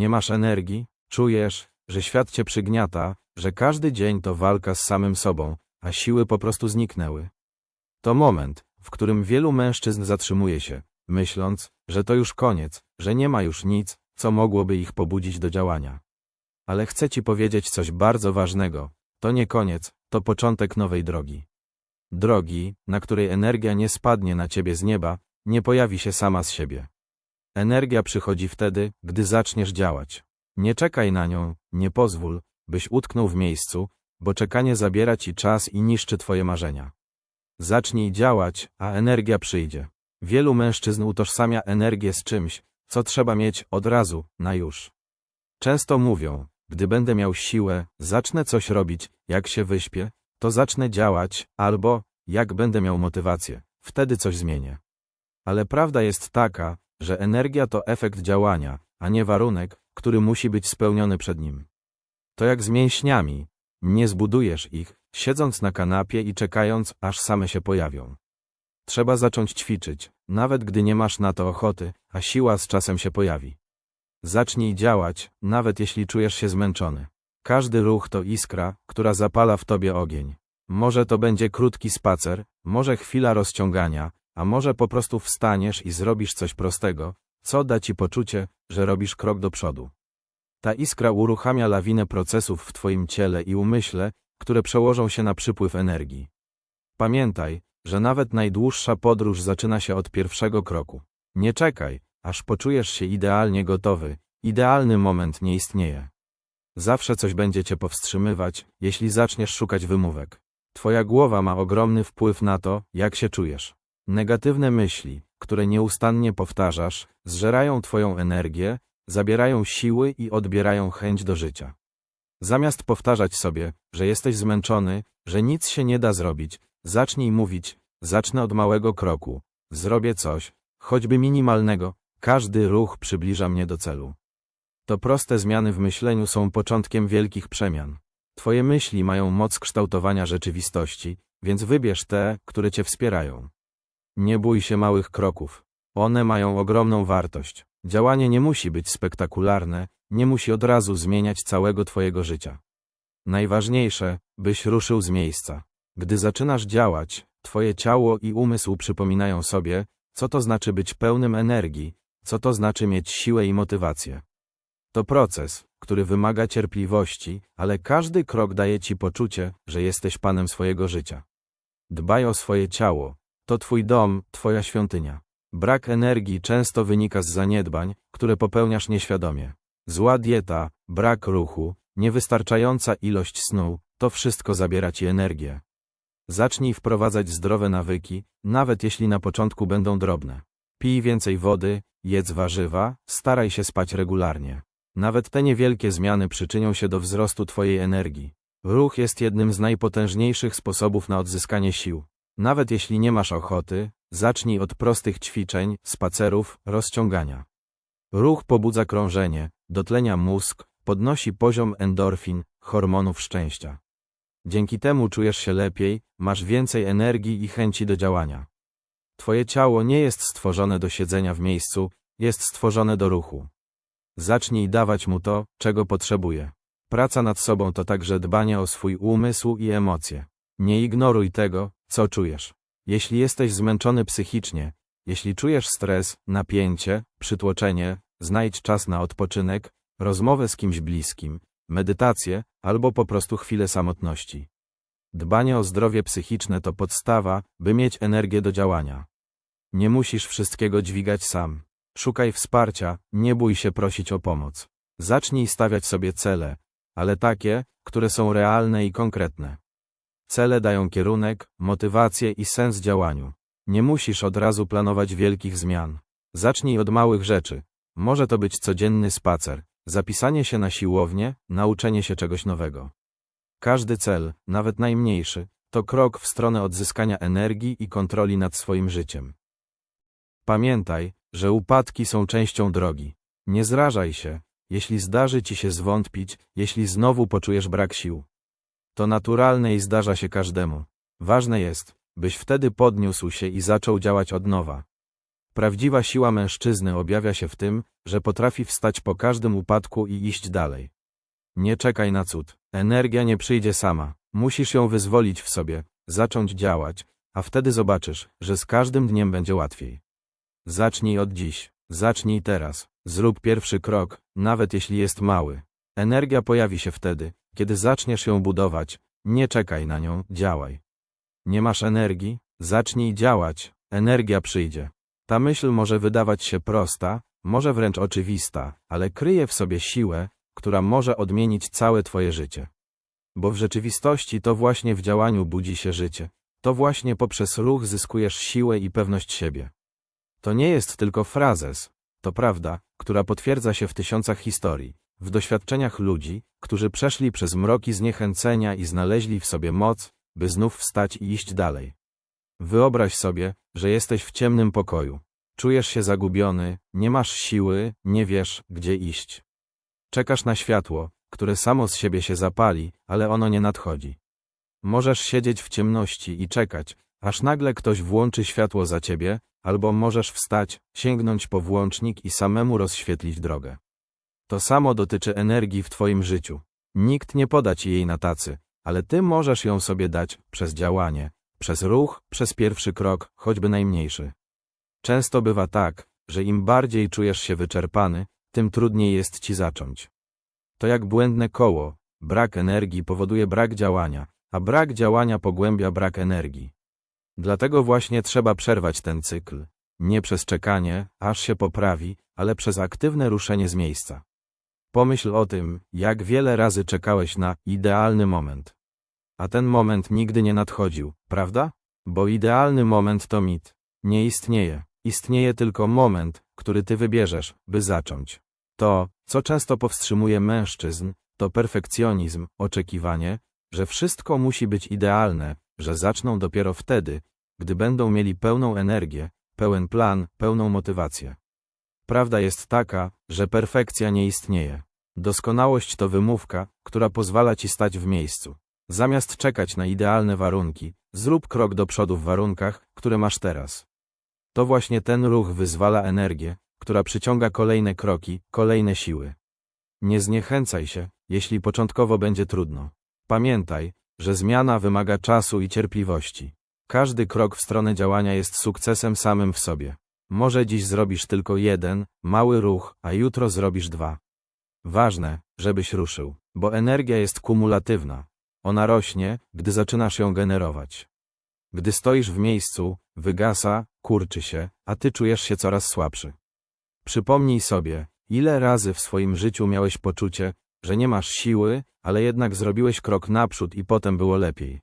Nie masz energii, czujesz, że świat cię przygniata, że każdy dzień to walka z samym sobą, a siły po prostu zniknęły. To moment, w którym wielu mężczyzn zatrzymuje się, myśląc, że to już koniec, że nie ma już nic, co mogłoby ich pobudzić do działania. Ale chcę ci powiedzieć coś bardzo ważnego. To nie koniec, to początek nowej drogi. Drogi, na której energia nie spadnie na ciebie z nieba, nie pojawi się sama z siebie. Energia przychodzi wtedy, gdy zaczniesz działać. Nie czekaj na nią, nie pozwól, byś utknął w miejscu, bo czekanie zabiera ci czas i niszczy twoje marzenia. Zacznij działać, a energia przyjdzie. Wielu mężczyzn utożsamia energię z czymś, co trzeba mieć od razu, na już. Często mówią, gdy będę miał siłę, zacznę coś robić, jak się wyśpię, to zacznę działać, albo, jak będę miał motywację, wtedy coś zmienię. Ale prawda jest taka, że energia to efekt działania, a nie warunek, który musi być spełniony przed nim. To jak z mięśniami. Nie zbudujesz ich, siedząc na kanapie i czekając, aż same się pojawią. Trzeba zacząć ćwiczyć, nawet gdy nie masz na to ochoty, a siła z czasem się pojawi. Zacznij działać, nawet jeśli czujesz się zmęczony. Każdy ruch to iskra, która zapala w tobie ogień. Może to będzie krótki spacer, może chwila rozciągania, a może po prostu wstaniesz i zrobisz coś prostego, co da ci poczucie, że robisz krok do przodu. Ta iskra uruchamia lawinę procesów w twoim ciele i umyśle, które przełożą się na przypływ energii. Pamiętaj, że nawet najdłuższa podróż zaczyna się od pierwszego kroku. Nie czekaj, aż poczujesz się idealnie gotowy. Idealny moment nie istnieje. Zawsze coś będzie cię powstrzymywać, jeśli zaczniesz szukać wymówek. Twoja głowa ma ogromny wpływ na to, jak się czujesz. Negatywne myśli, które nieustannie powtarzasz, zżerają twoją energię, zabierają siły i odbierają chęć do życia. Zamiast powtarzać sobie, że jesteś zmęczony, że nic się nie da zrobić, zacznij mówić, zacznę od małego kroku, zrobię coś, choćby minimalnego, każdy ruch przybliża mnie do celu. To proste zmiany w myśleniu są początkiem wielkich przemian. Twoje myśli mają moc kształtowania rzeczywistości, więc wybierz te, które cię wspierają. Nie bój się małych kroków. One mają ogromną wartość. Działanie nie musi być spektakularne, nie musi od razu zmieniać całego twojego życia. Najważniejsze, byś ruszył z miejsca. Gdy zaczynasz działać, twoje ciało i umysł przypominają sobie, co to znaczy być pełnym energii, co to znaczy mieć siłę i motywację. To proces, który wymaga cierpliwości, ale każdy krok daje ci poczucie, że jesteś panem swojego życia. Dbaj o swoje ciało. To twój dom, twoja świątynia. Brak energii często wynika z zaniedbań, które popełniasz nieświadomie. Zła dieta, brak ruchu, niewystarczająca ilość snu, to wszystko zabiera ci energię. Zacznij wprowadzać zdrowe nawyki, nawet jeśli na początku będą drobne. Pij więcej wody, jedz warzywa, staraj się spać regularnie. Nawet te niewielkie zmiany przyczynią się do wzrostu Twojej energii. Ruch jest jednym z najpotężniejszych sposobów na odzyskanie sił. Nawet jeśli nie masz ochoty, zacznij od prostych ćwiczeń, spacerów, rozciągania. Ruch pobudza krążenie, dotlenia mózg, podnosi poziom endorfin, hormonów szczęścia. Dzięki temu czujesz się lepiej, masz więcej energii i chęci do działania. Twoje ciało nie jest stworzone do siedzenia w miejscu, jest stworzone do ruchu. Zacznij dawać mu to, czego potrzebuje. Praca nad sobą to także dbanie o swój umysł i emocje. Nie ignoruj tego, co czujesz. Jeśli jesteś zmęczony psychicznie, jeśli czujesz stres, napięcie, przytłoczenie, znajdź czas na odpoczynek, rozmowę z kimś bliskim, medytację albo po prostu chwilę samotności. Dbanie o zdrowie psychiczne to podstawa, by mieć energię do działania. Nie musisz wszystkiego dźwigać sam. Szukaj wsparcia, nie bój się prosić o pomoc. Zacznij stawiać sobie cele, ale takie, które są realne i konkretne. Cele dają kierunek, motywację i sens działaniu. Nie musisz od razu planować wielkich zmian. Zacznij od małych rzeczy. Może to być codzienny spacer, zapisanie się na siłownię, nauczenie się czegoś nowego. Każdy cel, nawet najmniejszy, to krok w stronę odzyskania energii i kontroli nad swoim życiem. Pamiętaj, że upadki są częścią drogi. Nie zrażaj się, jeśli zdarzy ci się zwątpić, jeśli znowu poczujesz brak sił. To naturalne i zdarza się każdemu. Ważne jest, byś wtedy podniósł się i zaczął działać od nowa. Prawdziwa siła mężczyzny objawia się w tym, że potrafi wstać po każdym upadku i iść dalej. Nie czekaj na cud. Energia nie przyjdzie sama. Musisz ją wyzwolić w sobie, zacząć działać, a wtedy zobaczysz, że z każdym dniem będzie łatwiej. Zacznij od dziś. Zacznij teraz. Zrób pierwszy krok, nawet jeśli jest mały. Energia pojawi się wtedy, kiedy zaczniesz ją budować. Nie czekaj na nią, działaj. Nie masz energii? Zacznij działać, energia przyjdzie. Ta myśl może wydawać się prosta, może wręcz oczywista, ale kryje w sobie siłę, która może odmienić całe Twoje życie. Bo w rzeczywistości to właśnie w działaniu budzi się życie. To właśnie poprzez ruch zyskujesz siłę i pewność siebie. To nie jest tylko frazes, to prawda, która potwierdza się w tysiącach historii, w doświadczeniach ludzi, którzy przeszli przez mroki zniechęcenia i znaleźli w sobie moc, by znów wstać i iść dalej. Wyobraź sobie, że jesteś w ciemnym pokoju. Czujesz się zagubiony, nie masz siły, nie wiesz, gdzie iść. Czekasz na światło, które samo z siebie się zapali, ale ono nie nadchodzi. Możesz siedzieć w ciemności i czekać, aż nagle ktoś włączy światło za ciebie, albo możesz wstać, sięgnąć po włącznik i samemu rozświetlić drogę. To samo dotyczy energii w Twoim życiu. Nikt nie poda Ci jej na tacy, ale Ty możesz ją sobie dać przez działanie, przez ruch, przez pierwszy krok, choćby najmniejszy. Często bywa tak, że im bardziej czujesz się wyczerpany, tym trudniej jest Ci zacząć. To jak błędne koło, brak energii powoduje brak działania, a brak działania pogłębia brak energii. Dlatego właśnie trzeba przerwać ten cykl. Nie przez czekanie, aż się poprawi, ale przez aktywne ruszenie z miejsca. Pomyśl o tym, jak wiele razy czekałeś na idealny moment. A ten moment nigdy nie nadchodził, prawda? Bo idealny moment to mit. Nie istnieje. Istnieje tylko moment, który ty wybierzesz, by zacząć. To, co często powstrzymuje mężczyzn, to perfekcjonizm, oczekiwanie, że wszystko musi być idealne, że zaczną dopiero wtedy, gdy będą mieli pełną energię, pełen plan, pełną motywację. Prawda jest taka, że perfekcja nie istnieje. Doskonałość to wymówka, która pozwala ci stać w miejscu. Zamiast czekać na idealne warunki, zrób krok do przodu w warunkach, które masz teraz. To właśnie ten ruch wyzwala energię, która przyciąga kolejne kroki, kolejne siły. Nie zniechęcaj się, jeśli początkowo będzie trudno. Pamiętaj, że zmiana wymaga czasu i cierpliwości. Każdy krok w stronę działania jest sukcesem samym w sobie. Może dziś zrobisz tylko jeden, mały ruch, a jutro zrobisz dwa. Ważne, żebyś ruszył, bo energia jest kumulatywna. Ona rośnie, gdy zaczynasz ją generować. Gdy stoisz w miejscu, wygasa, kurczy się, a ty czujesz się coraz słabszy. Przypomnij sobie, ile razy w swoim życiu miałeś poczucie, że nie masz siły, ale jednak zrobiłeś krok naprzód i potem było lepiej.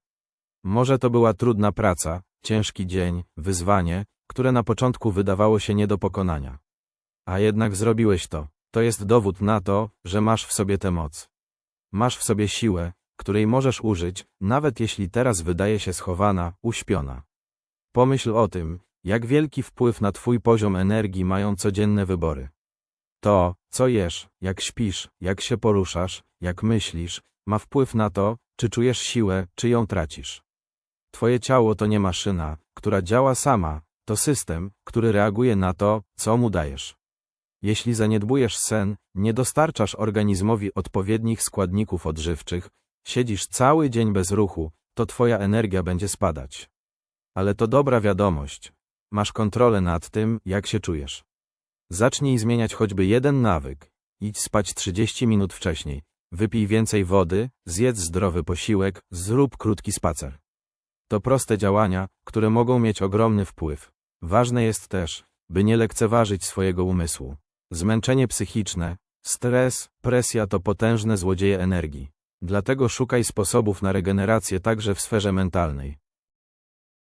Może to była trudna praca, ciężki dzień, wyzwanie, które na początku wydawało się nie do pokonania. A jednak zrobiłeś to. To jest dowód na to, że masz w sobie tę moc. Masz w sobie siłę, której możesz użyć, nawet jeśli teraz wydaje się schowana, uśpiona. Pomyśl o tym, jak wielki wpływ na Twój poziom energii mają codzienne wybory. To, co jesz, jak śpisz, jak się poruszasz, jak myślisz, ma wpływ na to, czy czujesz siłę, czy ją tracisz. Twoje ciało to nie maszyna, która działa sama, to system, który reaguje na to, co mu dajesz. Jeśli zaniedbujesz sen, nie dostarczasz organizmowi odpowiednich składników odżywczych, siedzisz cały dzień bez ruchu, to twoja energia będzie spadać. Ale to dobra wiadomość. Masz kontrolę nad tym, jak się czujesz. Zacznij zmieniać choćby jeden nawyk. Idź spać 30 minut wcześniej. Wypij więcej wody, zjedz zdrowy posiłek, zrób krótki spacer. To proste działania, które mogą mieć ogromny wpływ. Ważne jest też, by nie lekceważyć swojego umysłu. Zmęczenie psychiczne, stres, presja to potężne złodzieje energii. Dlatego szukaj sposobów na regenerację także w sferze mentalnej.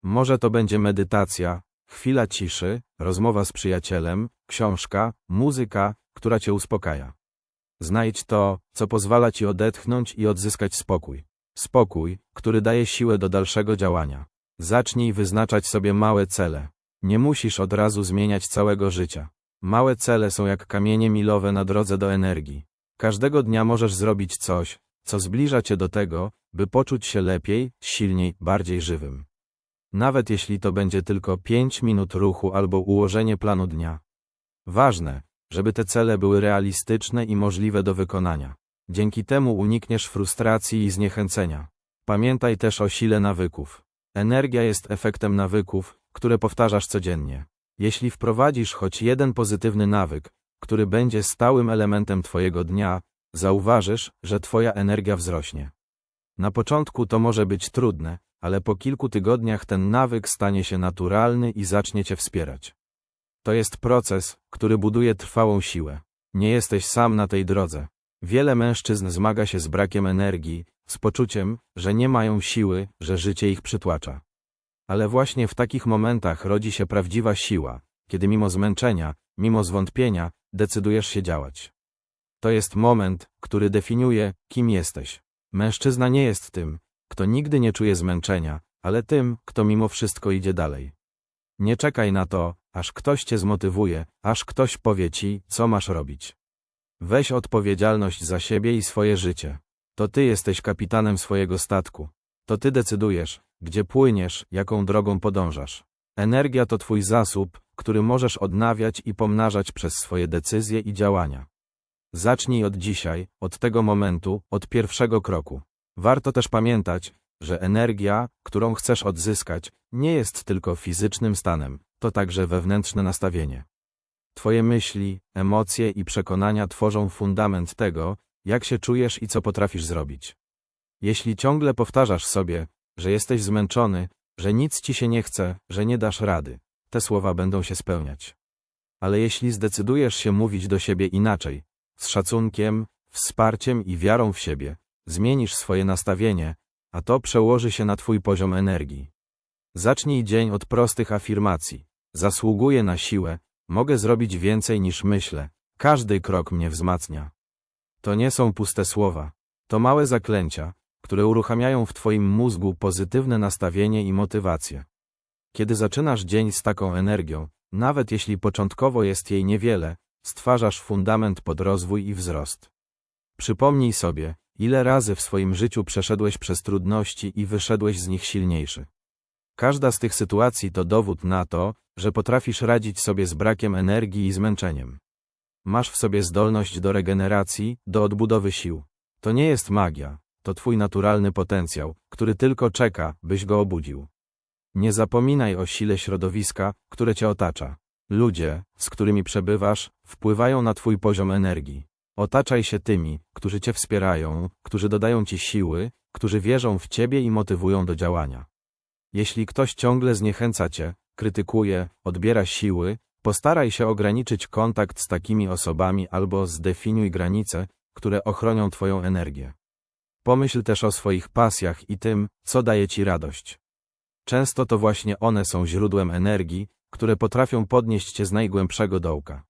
Może to będzie medytacja, chwila ciszy, rozmowa z przyjacielem, książka, muzyka, która cię uspokaja. Znajdź to, co pozwala ci odetchnąć i odzyskać spokój. Spokój, który daje siłę do dalszego działania. Zacznij wyznaczać sobie małe cele. Nie musisz od razu zmieniać całego życia. Małe cele są jak kamienie milowe na drodze do energii. Każdego dnia możesz zrobić coś, co zbliża cię do tego, by poczuć się lepiej, silniej, bardziej żywym. Nawet jeśli to będzie tylko 5 minut ruchu albo ułożenie planu dnia. Ważne, żeby te cele były realistyczne i możliwe do wykonania. Dzięki temu unikniesz frustracji i zniechęcenia. Pamiętaj też o sile nawyków. Energia jest efektem nawyków, które powtarzasz codziennie. Jeśli wprowadzisz choć jeden pozytywny nawyk, który będzie stałym elementem Twojego dnia, zauważysz, że Twoja energia wzrośnie. Na początku to może być trudne, ale po kilku tygodniach ten nawyk stanie się naturalny i zacznie Cię wspierać. To jest proces, który buduje trwałą siłę. Nie jesteś sam na tej drodze. Wiele mężczyzn zmaga się z brakiem energii, z poczuciem, że nie mają siły, że życie ich przytłacza. Ale właśnie w takich momentach rodzi się prawdziwa siła, kiedy mimo zmęczenia, mimo zwątpienia, decydujesz się działać. To jest moment, który definiuje, kim jesteś. Mężczyzna nie jest tym, kto nigdy nie czuje zmęczenia, ale tym, kto mimo wszystko idzie dalej. Nie czekaj na to, aż ktoś cię zmotywuje, aż ktoś powie ci, co masz robić. Weź odpowiedzialność za siebie i swoje życie. To ty jesteś kapitanem swojego statku. To ty decydujesz, gdzie płyniesz, jaką drogą podążasz. Energia to twój zasób, który możesz odnawiać i pomnażać przez swoje decyzje i działania. Zacznij od dzisiaj, od tego momentu, od pierwszego kroku. Warto też pamiętać, że energia, którą chcesz odzyskać, nie jest tylko fizycznym stanem, to także wewnętrzne nastawienie. Twoje myśli, emocje i przekonania tworzą fundament tego, jak się czujesz i co potrafisz zrobić. Jeśli ciągle powtarzasz sobie, że jesteś zmęczony, że nic ci się nie chce, że nie dasz rady, te słowa będą się spełniać. Ale jeśli zdecydujesz się mówić do siebie inaczej, z szacunkiem, wsparciem i wiarą w siebie, zmienisz swoje nastawienie, a to przełoży się na twój poziom energii. Zacznij dzień od prostych afirmacji. Zasługuję na siłę, mogę zrobić więcej niż myślę, każdy krok mnie wzmacnia. To nie są puste słowa. To małe zaklęcia, które uruchamiają w Twoim mózgu pozytywne nastawienie i motywację. Kiedy zaczynasz dzień z taką energią, nawet jeśli początkowo jest jej niewiele, stwarzasz fundament pod rozwój i wzrost. Przypomnij sobie, ile razy w swoim życiu przeszedłeś przez trudności i wyszedłeś z nich silniejszy. Każda z tych sytuacji to dowód na to, że potrafisz radzić sobie z brakiem energii i zmęczeniem. Masz w sobie zdolność do regeneracji, do odbudowy sił. To nie jest magia, to twój naturalny potencjał, który tylko czeka, byś go obudził. Nie zapominaj o sile środowiska, które cię otacza. Ludzie, z którymi przebywasz, wpływają na twój poziom energii. Otaczaj się tymi, którzy cię wspierają, którzy dodają ci siły, którzy wierzą w ciebie i motywują do działania. Jeśli ktoś ciągle zniechęca cię, krytykuje, odbiera siły, postaraj się ograniczyć kontakt z takimi osobami albo zdefiniuj granice, które ochronią twoją energię. Pomyśl też o swoich pasjach i tym, co daje ci radość. Często to właśnie one są źródłem energii, które potrafią podnieść cię z najgłębszego dołka.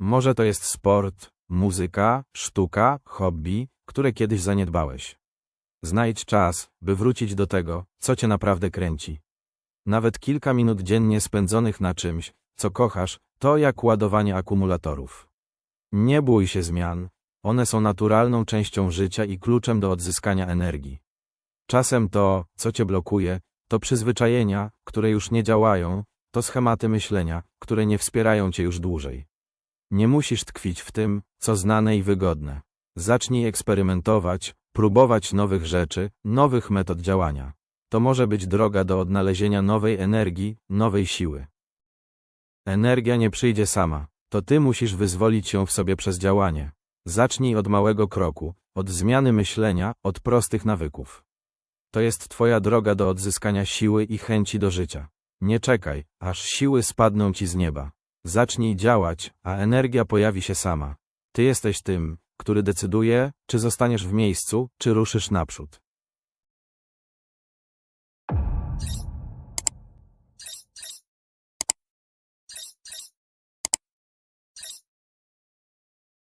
Może to jest sport, muzyka, sztuka, hobby, które kiedyś zaniedbałeś. Znajdź czas, by wrócić do tego, co cię naprawdę kręci. Nawet kilka minut dziennie spędzonych na czymś, co kochasz, to jak ładowanie akumulatorów. Nie bój się zmian, one są naturalną częścią życia i kluczem do odzyskania energii. Czasem to, co cię blokuje, to przyzwyczajenia, które już nie działają, to schematy myślenia, które nie wspierają cię już dłużej. Nie musisz tkwić w tym, co znane i wygodne. Zacznij eksperymentować, próbować nowych rzeczy, nowych metod działania. To może być droga do odnalezienia nowej energii, nowej siły. Energia nie przyjdzie sama. To ty musisz wyzwolić ją w sobie przez działanie. Zacznij od małego kroku, od zmiany myślenia, od prostych nawyków. To jest twoja droga do odzyskania siły i chęci do życia. Nie czekaj, aż siły spadną ci z nieba. Zacznij działać, a energia pojawi się sama. Ty jesteś tym, który decyduje, czy zostaniesz w miejscu, czy ruszysz naprzód.